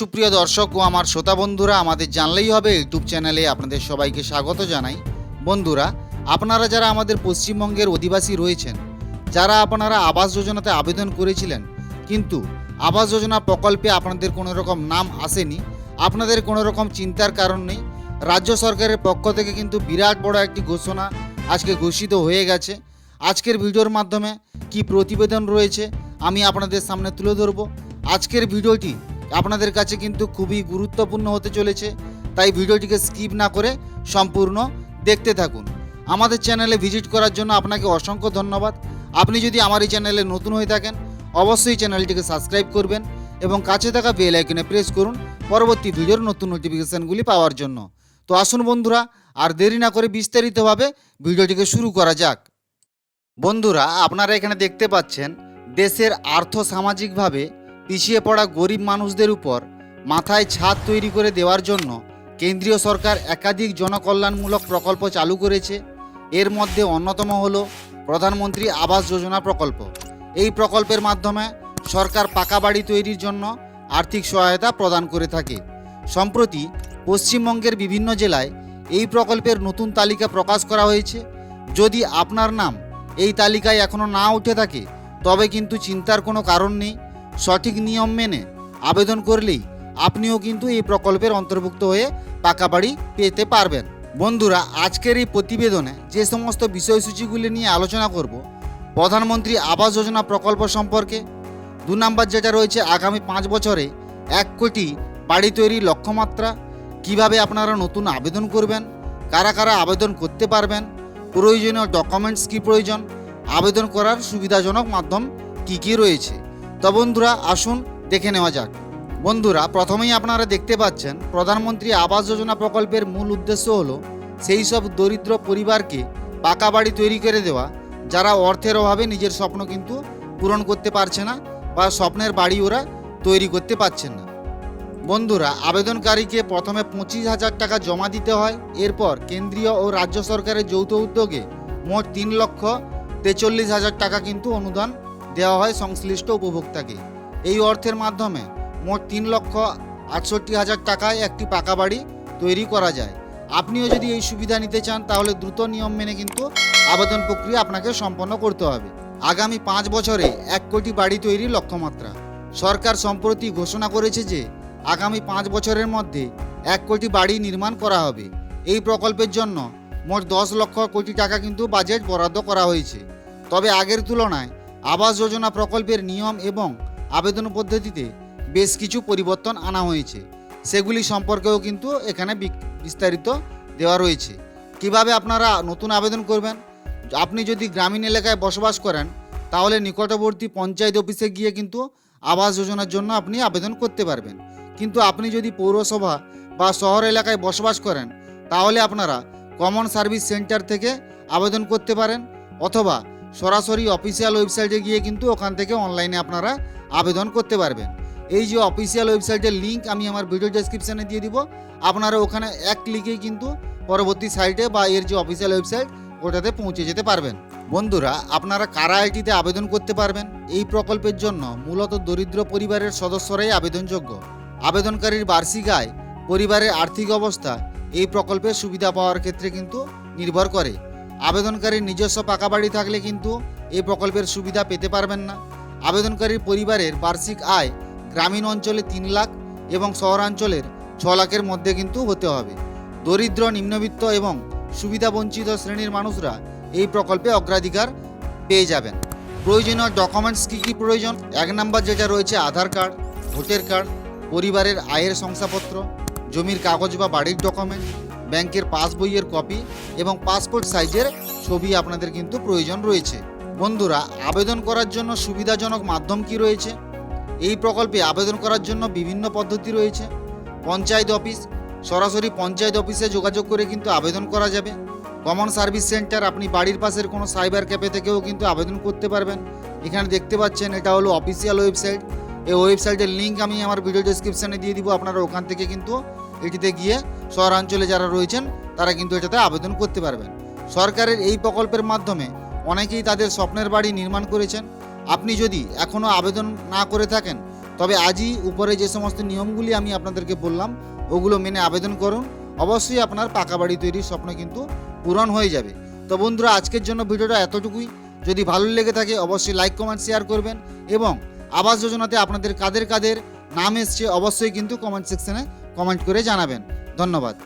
সুপ্রিয় দর্শক ও আমার শ্রোতা বন্ধুরা, আমাদের জানলেই হবে ইউটিউব চ্যানেলে আপনাদের সবাইকে স্বাগত জানাই। বন্ধুরা, আপনারা যারা আমাদের পশ্চিমবঙ্গের অধিবাসী রয়েছেন, যারা আপনারা আবাস যোজনাতে আবেদন করেছিলেন, কিন্তু আবাস যোজনা প্রকল্পে আপনাদের কোনো রকম নাম আসেনি, আপনাদের কোনো রকম চিন্তার কারণ নেই, রাজ্য সরকারের পক্ষ থেকে কিন্তু বিরাট বড় একটি ঘোষণা আজকে ঘোষিত হয়ে গেছে। আজকের ভিডিওর মাধ্যমে কি প্রতিবেদন রয়েছে, আমি আপনাদের সামনে তুলে ধরবো। আজকের ভিডিওটি আপনাদের কাছে কিন্তু খুবই গুরুত্বপূর্ণ হতে চলেছে, তাই ভিডিওটিকে স্কিপ না করে সম্পূর্ণ দেখতে থাকুন। আমাদের চ্যানেলে ভিজিট করার জন্য আপনাকে অসংখ্য ধন্যবাদ। আপনি যদি আমার এই চ্যানেলে নতুন হয়ে থাকেন, অবশ্যই চ্যানেলটিকে সাবস্ক্রাইব করবেন এবং কাছে থাকা বেল আইকনে প্রেস করুন পরবর্তী ভিডিওর নতুন নোটিফিকেশানগুলি পাওয়ার জন্য। তো আসুন বন্ধুরা, আর দেরি না করে বিস্তারিতভাবে ভিডিওটিকে শুরু করা যাক। বন্ধুরা, আপনারা এখানে দেখতে পাচ্ছেন, দেশের আর্থ সামাজিকভাবে পিছিয়ে পড়া গরিব মানুষদের উপর মাথায় ছাদ তৈরি করে দেওয়ার জন্য কেন্দ্রীয় সরকার একাধিক জনকল্যাণমূলক প্রকল্প চালু করেছে। এর মধ্যে অন্যতম হল প্রধানমন্ত্রী আবাস যোজনা প্রকল্প। এই প্রকল্পের মাধ্যমে সরকার পাকা বাড়ি তৈরির জন্য আর্থিক সহায়তা প্রদান করে থাকে। সম্প্রতি পশ্চিমবঙ্গের বিভিন্ন জেলায় এই প্রকল্পের নতুন তালিকা প্রকাশ করা হয়েছে। যদি আপনার নাম এই তালিকায় এখনও না উঠে থাকে, তবে কিন্তু চিন্তার কোনো কারণ নেই। সঠিক নিয়ম মেনে আবেদন করলেই আপনিও কিন্তু এই প্রকল্পের অন্তর্ভুক্ত হয়ে পাকা বাড়ি পেতে পারবেন। বন্ধুরা, আজকের এই প্রতিবেদনে যে সমস্ত বিষয়সূচিগুলি নিয়ে আলোচনা করব, প্রধানমন্ত্রী আবাস যোজনা প্রকল্প সম্পর্কে, দু নম্বর যেটা রয়েছে, আগামী পাঁচ বছরে এক কোটি বাড়ি তৈরির লক্ষ্যমাত্রা, কীভাবে আপনারা নতুন আবেদন করবেন, কারা কারা আবেদন করতে পারবেন, প্রয়োজনীয় ডকুমেন্টস কী প্রয়োজন, আবেদন করার সুবিধাজনক মাধ্যম কি কি রয়েছে। তো বন্ধুরা, আসুন দেখে নেওয়া যাক। বন্ধুরা, প্রথমেই আপনারা দেখতে পাচ্ছেন, প্রধানমন্ত্রী আবাস যোজনা প্রকল্পের মূল উদ্দেশ্য হলো সেই সব দরিদ্র পরিবারকে পাকা বাড়ি তৈরি করে দেওয়া, যারা অর্থের অভাবে নিজের স্বপ্ন কিন্তু পূরণ করতে পারছে না বা স্বপ্নের বাড়ি ওরা তৈরি করতে পারছেন না। বন্ধুরা, আবেদনকারীকে প্রথমে পঁচিশ হাজার টাকা জমা দিতে হয়, এরপর কেন্দ্রীয় ও রাজ্য সরকারের যৌথ উদ্যোগে মোট তিন লক্ষ তেচল্লিশ হাজার টাকা কিন্তু অনুদান দেওয়া হয় সংশ্লিষ্ট উপভোক্তাকে। এই অর্থের মাধ্যমে মোট তিন লক্ষ আটষট্টি হাজার টাকায় একটি পাকা বাড়ি তৈরি করা যায়। আপনিও যদি এই সুবিধা নিতে চান, তাহলে দ্রুত নিয়ম মেনে কিন্তু আবেদন প্রক্রিয়া আপনাকে সম্পন্ন করতে হবে। আগামী পাঁচ বছরে এক কোটি বাড়ি তৈরির লক্ষ্যমাত্রা। সরকার সম্প্রতি ঘোষণা করেছে যে, আগামী পাঁচ বছরের মধ্যে এক কোটি বাড়ি নির্মাণ করা হবে। এই প্রকল্পের জন্য মোট দশ লক্ষ কোটি টাকা কিন্তু বাজেট বরাদ্দ করা হয়েছে। তবে আগের তুলনায় আবাস যোজনা প্রকল্পের নিয়ম এবং আবেদন পদ্ধতিতে বেশ কিছু পরিবর্তন আনা হয়েছে। সেগুলি সম্পর্কেও কিন্তু এখানে বিস্তারিত দেওয়া রয়েছে। কীভাবে আপনারা নতুন আবেদন করবেন? আপনি যদি গ্রামীণ এলাকায় বসবাস করেন, তাহলে নিকটবর্তী পঞ্চায়েত অফিসে গিয়ে কিন্তু আবাস যোজনার জন্য আপনি আবেদন করতে পারবেন। কিন্তু আপনি যদি পৌরসভা বা শহর এলাকায় বসবাস করেন, তাহলে আপনারা কমন সার্ভিস সেন্টার থেকে আবেদন করতে পারেন অথবা সরাসরি অফিসিয়াল ওয়েবসাইটে গিয়ে কিন্তু ওখান থেকে অনলাইনে আপনারা আবেদন করতে পারবেন। এই যে অফিসিয়াল ওয়েবসাইটের লিঙ্ক আমি আমার ভিডিও ডেসক্রিপশানে দিয়ে দিব। আপনারা ওখানে এক ক্লিকেই কিন্তু পরবর্তী সাইটে বা এর যে অফিসিয়াল ওয়েবসাইট ওটাতে পৌঁছে যেতে পারবেন। বন্ধুরা, আপনারা কারা আইটিতে আবেদন করতে পারবেন? এই প্রকল্পের জন্য মূলত দরিদ্র পরিবারের সদস্যরাই আবেদনযোগ্য। আবেদনকারীর বার্ষিক আয়, পরিবারের আর্থিক অবস্থা, এই প্রকল্পের সুবিধা পাওয়ার ক্ষেত্রে কিন্তু নির্ভর করে। আবেদনকারীর নিজস্ব পাকা বাড়ি থাকলে কিন্তু এই প্রকল্পের সুবিধা পেতে পারবেন না। আবেদনকারীর পরিবারের বার্ষিক আয় গ্রামীণ অঞ্চলে তিন লাখ এবং শহরাঞ্চলের ছ লাখের মধ্যে কিন্তু হতে হবে। দরিদ্র, নিম্নবিত্ত এবং সুবিধাবঞ্চিত শ্রেণির মানুষরা এই প্রকল্পে অগ্রাধিকার পেয়ে যাবেন। প্রয়োজনীয় ডকুমেন্টস কী কী প্রয়োজন? এক নম্বর যেটা রয়েছে আধার কার্ড, ভোটার কার্ড, পরিবারের আয়ের শংসাপত্র, জমির কাগজ বা বাড়ির ডকুমেন্ট ব্যাংকের পাসবইয়ের কপি এবং পাসপোর্ট সাইজের ছবি আপনাদের কিন্তু প্রয়োজন রয়েছে। বন্ধুরা, আবেদন করার জন্য সুবিধাজনক মাধ্যম কি রয়েছে? এই প্রকল্পে আবেদন করার জন্য বিভিন্ন পদ্ধতি রয়েছে। পঞ্চায়েত অফিস, সরাসরি পঞ্চায়েত অফিসে যোগাযোগ করে কিন্তু আবেদন করা যাবে। কমন সার্ভিস সেন্টার, আপনি বাড়ির পাশের কোনো সাইবার ক্যাফে থেকেও কিন্তু আবেদন করতে পারবেন। এখানে দেখতে পাচ্ছেন, এটা হলো অফিসিয়াল ওয়েবসাইট। এই ওয়েবসাইটের লিঙ্ক আমি আমার ভিডিও ডেসক্রিপশানে দিয়ে দিব, আপনারা ওখান থেকে কিন্তু এটিতে গিয়ে শহরাঞ্চলে যারা রয়েছেন, তারা কিন্তু এটাতে আবেদন করতে পারবেন। সরকারের এই প্রকল্পের মাধ্যমে অনেকেই তাদের স্বপ্নের বাড়ি নির্মাণ করেছেন। আপনি যদি এখনও আবেদন না করে থাকেন, তবে আজই উপরে যে সমস্ত নিয়মগুলি আমি আপনাদেরকে বললাম, ওগুলো মেনে আবেদন করুন। অবশ্যই আপনার পাকা বাড়ি তৈরির স্বপ্ন কিন্তু পূরণ হয়ে যাবে। তো বন্ধুরা, আজকের জন্য ভিডিওটা এতটুকুই। যদি ভালো লেগে থাকে, অবশ্যই লাইক, কমেন্ট, শেয়ার করবেন এবং আবাস যোজনাতে আপনাদের কাদের কাদের নাম এসছে, অবশ্যই কিন্তু কমেন্ট সেকশনে কমেন্ট করে জানাবেন। ধন্যবাদ।